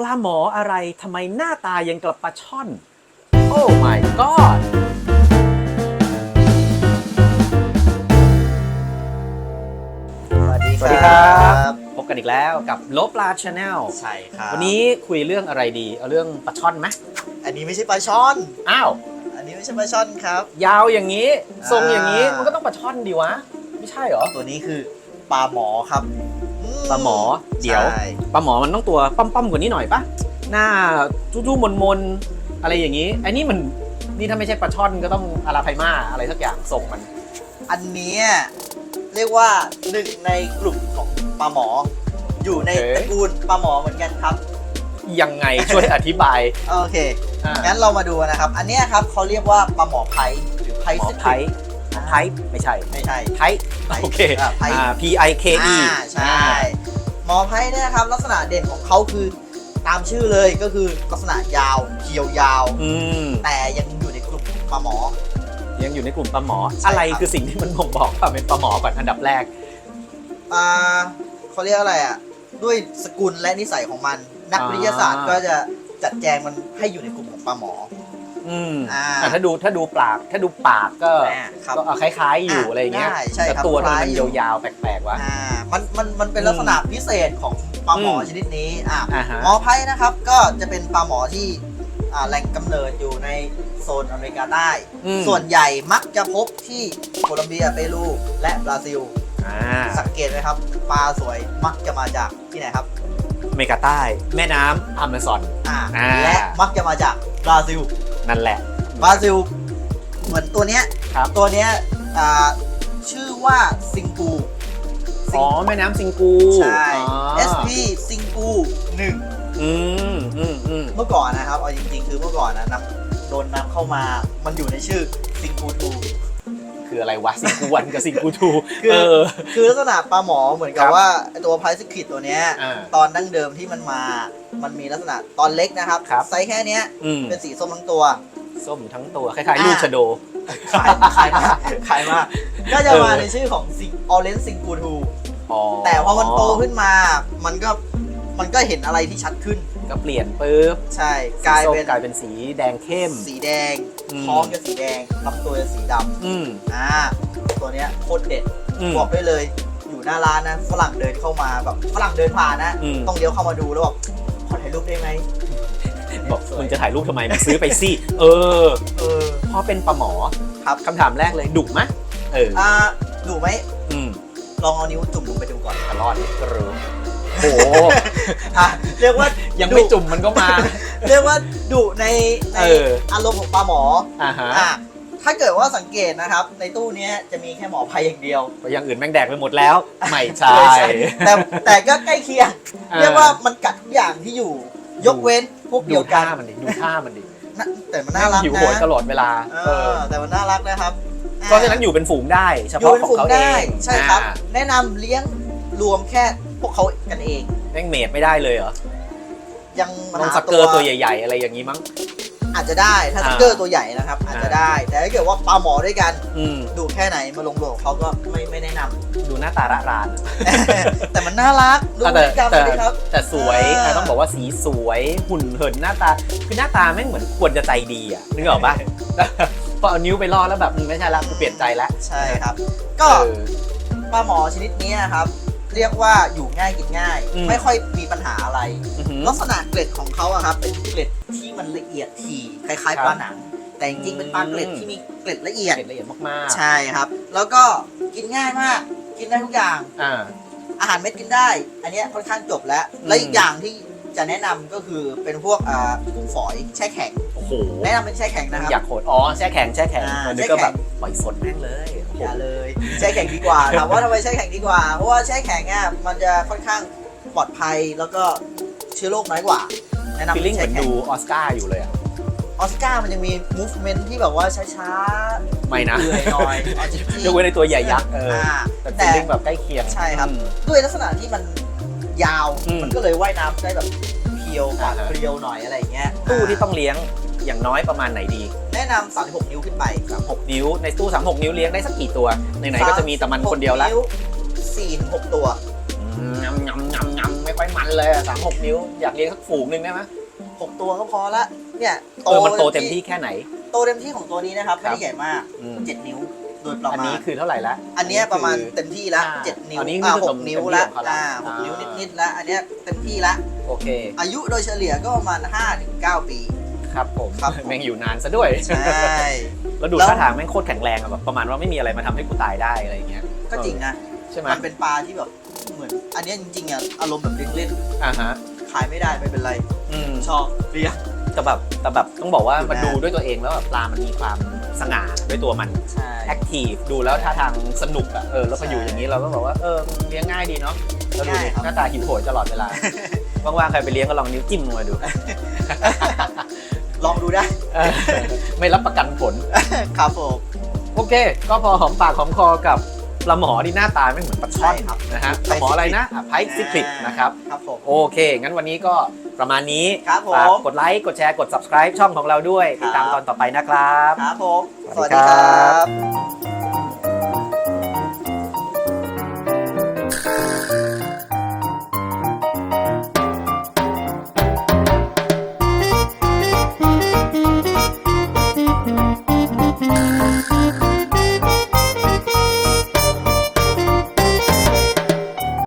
ปลาหมออะไรทำไมหน้าตายังกับปลาช่อน โอ้ my god สวัสดีสวัสดีครับพบกันอีกแล้วกับโลปลาชาแนลใช่ครับวันนี้คุยเรื่องอะไรดี เอาเรื่องปลาช่อนไหมอันนี้ไม่ใช่ปลาช่อน อ้าว อันนี้ไม่ใช่ปลาช่อนครับ ยาวอย่างนี้ ทรงอย่างนี้อ่ามัมันก็ต้องปลาช่อนดีวะ ไม่ใช่เหรอ ตัวนี้คือปลาหมอครับอื ปลาหมอ เดี๋ยวใช่ปลาหมอมันต้องตัวปั้มๆกว่านี้หน่อยปะหน้าจู้ๆมนๆอะไรอย่างนี้อันนี้มันนี่ถ้าไม่ใช่ปลาช่อนก็ต้องอาราไพมาอะไรสักอย่างส่งมัน อันเนี้ยเรียกว่าหนึ่งในกลุ่มของปลาหมอ อยู่ในโอเค ตระกูลปลาหมอเหมือนกันครับ ยังไงช่วยอธิบายโอเค อ่างั้นเรามาดูนะครับ อันเนี้ยครับเขาเรียกว่าปลาหมอไพหรือไพหมอซิไพ ไพไม่ใช่ไม่ใช่ไพไพโอเคอ่าไพอ่า P I K E อ่าใช่หมอไพ่เนี่ยนะครับลักษณะเด่นของเขาคือตามชื่อเลยก็คือลักษณะยาวเขียวยาว อืมแต่ยังอยู่ในกลุ่มปลาหมอ ยังอยู่ในกลุ่มปลาหมอ ใช่ครับ อะไรคือสิ่งที่มันบ่งบอกว่าเป็นปลาหมอก่อนอันดับแรก อ่าเขาเรียกอะไรอะ ด้วยสกุลและนิสัยของมัน นักอ่าวิทยาศาสตร์ก็จะจัดแจงมันให้อยู่ในกลุ่มของปลาหมอ อืมอ่าอะถ้าดูถ้าดูปากถ้าดูปากก็อ่าครับก็เอาคล้าย ๆ อยู่อะอะไรอย่างเงี้ยได้ใช่แต่ครับตัวทำไมคล้ายมันอยู่ ยาวๆแปลกๆวะ อ่ามันมันมันเป็นลักษณะพิเศษของปลาหมออืมชนิดนี้อ่า อ่าฮะ หมอไพ่นะครับก็จะเป็นปลาหมอที่อ่าแหล่งกำเนิดอยู่ในโซนอเมริกาใต้ อืม ส่วนใหญ่มักจะพบที่โคลอมเบียเปรูและบราซิล อ่าสังเกตไหมครับ ปลาสวยมักจะมาจากที่ไหนครับอเมริกาใต้ แม่น้ำอเมซอน อ่าอ่า และมักจะมาจากบราซิล นั่นแหละ บราซิล เหมือนตัวเนี้ยครับ ตัวเนี้ยอ่าชื่อว่าซิงกูอ๋อแม่น้ำซิงกูใช่ อ๋อ SP ซิงกูหนึ่ง อืมอืมอืมเมื่อก่อนนะครับ เอาจริงๆ คือเมื่อก่อนนะนำโดนนำเข้ามา มันอยู่ในชื่อซิงกูทู คืออะไรวะซิงกูวันกับซิงกูทูคือเออ คือลักษณะปลาหมอเหมือนกับครับว่าไอ้ตัวไพซิคิดตัวเนี้ยอ่าตอนดั้งเดิมที่มันมา มันมีลักษณะตอนเล็กนะครับครับ ไซส์แค่เนี้ยอืมเป็นสีส้มทั้งตัว ส้มทั้งตัวคล้ายๆลูกชะโด ขายขายมากขายมากก็จะมาในชื่อของซิงออเรนซิงกูทูอ๋อแต่พอมันโตขึ้นมา มันก็มันก็เห็นอะไรที่ชัดขึ้น ก็เปลี่ยนปุ๊บใช่กลายสีส้มเป็นกลายเป็นสีแดงเข้ม สีแดง อืม ท้องจะสีแดงลำตัวจะสีดอืมำอ่าตัวเนี้ยโคตรเด็ดอืม บอกได้เลย อยู่หน้าร้านนะฝรั่งเดินเข้ามาแบบฝรั่งเดินผ่านนะอืม ต้องเลี้ยวเข้ามาดูแล้วบอกขอถ่ายรูปได้ไหมบอกมึงจะถ่ายรูปทำไมมึงซื้อไปสิ เออเออ พอเป็นปลาหมอครับ คำถามแรกเลยดุไหมเออ อ่าดูไหมอืมลองเอานิ้วจุ่มลงไปดูก่อนตลอดก็รู้โอ้อะเรียกว่ายังไม่ดุ จุ่มมันก็มา เรียกว่าดุในในเอออารมณ์ของปลาหมออ่าฮะ อะถ้าเกิดว่าสังเกตนะครับ ในตู้เนี้ยจะมีแค่หมอภัยอย่างเดียวเพราะอย่างอื่นแม่งแดกไปหมดแล้ว ไม่ใช่ แต่แต่ก็ใกล้เคียงออ เรียกว่ามันกัดทุกอย่างที่อยู่ ยกเว้นพวกดูเดียวกัท่านมันดิดูท่ามันดินะแต่มันน่ารักหิวนะโหยตลอดเวลาเอเอออแต่มันน่ารักนะครับเพราะฉะนั้นอยู่เป็นฝูงได้ เฉอยู่พาะเป็นของฝูงเขาเอได้งใช่ครับ อ่าแนะนำเลี้ยงรวมแค่พวกเขากันเอง แม่งเมดไม่ได้เลยเหรอ ยังต้องหาสักเกอร์ตัวใหญ่ๆ อะไรอย่างนี้มั้ง อาจจะได้ถ้าอ่า สเกอร์ตัวใหญ่นะครับ อาจจะได้ แต่ถ้าเกิดว่าปลาหมอด้วยกันอืม ดูแค่ไหนมาลงโลกเขาก็ไม่ไม่แนะนำ ดูหน้าตาระรานแต่มันน่ารักดูพฤแต่ติกรรมแต่เลยครับ แต่สวยอ่าอะต้องบอกว่าสีสวยหุ่นเหินหน้าตา คือหน้าตาแม่งเหมือนควรจะใจดีอะนึกออกปะ พอเอานิ้วไปล่อแล้วแบบอืมไม่ใช่ละกูเปลี่ยนใจแล้วใช่ครับ ก็เออ ปลาหมอชนิดนี้นะครับ เรียกว่าอยู่ง่ายกินง่าย อืมไม่ค่อยมีปัญหาอะไร อื้อหือลักษณะเกล็ดของเขาอะครับเป็นเกล็ดที่มันละเอียดถี่คล้ายครับๆปลาหนัง แต่จริงๆเป็นปลาเกล็ดอืม ที่มีเกล็ดละเอียดเห็นละเอียดมากใช่ครับ แล้วก็กินง่ายมาก กินได้ทุกอย่างๆอ่า อาหารเม็ดกินได้ อันเนี้ยค่อนข้างจบแล้ว อืม และอีกอย่างที่จะแนะนำก็คือเป็นพวกอ่ากุ้งฝอยแช่แข็ง โอ้โหแนะนำเป็นแช่แข็งนะครับ อยากโหดอ๋อแช่แข็งแช่แข็งอ่ามันนึกก็แช่แข็แบงบปล่อยสดแม่งเลยโอ้โหอย่าเลยแช่แข็งดีกว่าถามว่าทำไมแช่แข็งดีกว่า เพราะว่าแช่แข็งอะมันจะค่อนข้างปลอดภัยแล้วก็เชื้อโรคน้อยกว่า แนะนำฟีลลิ่งเหแช่มือนแข็งดูออสการ์อยู่เลยอะออสการ์มันยังมี movement ที่แบบว่าช้าไม่นะๆเอื่อยหน่อยเอาจริงๆยกเว้นในตัวใหญ่ยักษ์เอออ่าแต่แต่ฟีลลิ่งแบบใกล้เคียงใช่ครับอืมด้วยลักษณะที่มันยาวอืมมันก็เลยว่ายน้ำได้แบบเพียวกว่าอ่าฮะเพียวหน่อยอะไรอย่างเงี้ยตู้ที่ต้องเลี้ยงอย่างน้อยประมาณไหนดีแนะนำ36 นิ้วขึ้นไป36 นิ้ว ในตู้ 36 นิ้วเลี้ยงได้สักกี่ตัวไหนๆก็จะมีแต่มันคนเดียวละ4-6ตัวอืมงำงำงำงำไม่ค่อยไปมันเลยอะสามหกนิ้ว อยากเลี้ยงสักฝูงหนึ่งได้ไหมหกตัวก็พอละ เนี่ยเออมันโตเต็มที่แค่ไหน โตเต็มที่ของตัวนี้นะครับครัไม่บได้ใหญ่มากอืมเจ็ดนิ้วโดยประอันมานี้ณคือเท่าไหร่ละ อันเนี้ยประมาณคือเต็มที่ละอ่าเจ็ดนิ้วอันนี้อ่าคือหกนิ้วละเต็มที่ของเขาละอ่าหกอ่านิ้วนิดๆละ อันเนี้ยเต็มที่ละ โอเค อายุโดยเฉลี่ยก็ประมาณ5ถึง9ปี ครับผมครับผม แม่งอยู่นานซะด้วย ใช่ แล้วดูแล้ว ท่าทางแม่งโคตรแข็งแรงอะแบบประมาณว่าไม่มีอะไรมาทำให้กูตายได้อะไรอย่างเงี้ยก็จริงนะ ใช่ไหมมันเป็นปลาที่แบบเหมือน อันเนี้ยจริงๆอะอารมณ์แบบเล่นอ่าฮะๆขายไม่ได้ไม่เป็นไรอืมชอบเลี้ยงแต่แบบแต่แบบต้องบอกว่าดูมันหน้าดูด้วยตัวเองแล้วแบบปลามันมีความสง่าด้วยตัวมันใช่ แอคทีฟดูแล้วท่าทางสนุกอะเออแล้วพออยู่ใช่อย่างนี้เราก็บอกว่าเออเลี้ยงง่ายดีเนาะแล้วดูง่ายดิครับ หน้าตาหิวโหยตลอดเวลาว่างๆใครไปเลี้ยงก็ลองนิ้วจิ้มลงมาดู ลองดูได้ เออไม่รับประกันผล ครับผม โอเค ก็พอหอมปากหอมคอกับปลาหมอที่หน้าตาไม่เหมือนปลาช่อนใช่ครับ นะฮะปลาหมออะไรนะไพซิคลิกนะครับ ครับผม โอเค งั้นวันนี้ก็ประมาณนี้ครับผมฝากกดไลค์ กดแชร์ กด subscribe ช่องของเราด้วยติดตามครับตอนต่อไปนะครับ ครับผมสสวัวัสสดีดีคครัรับบ「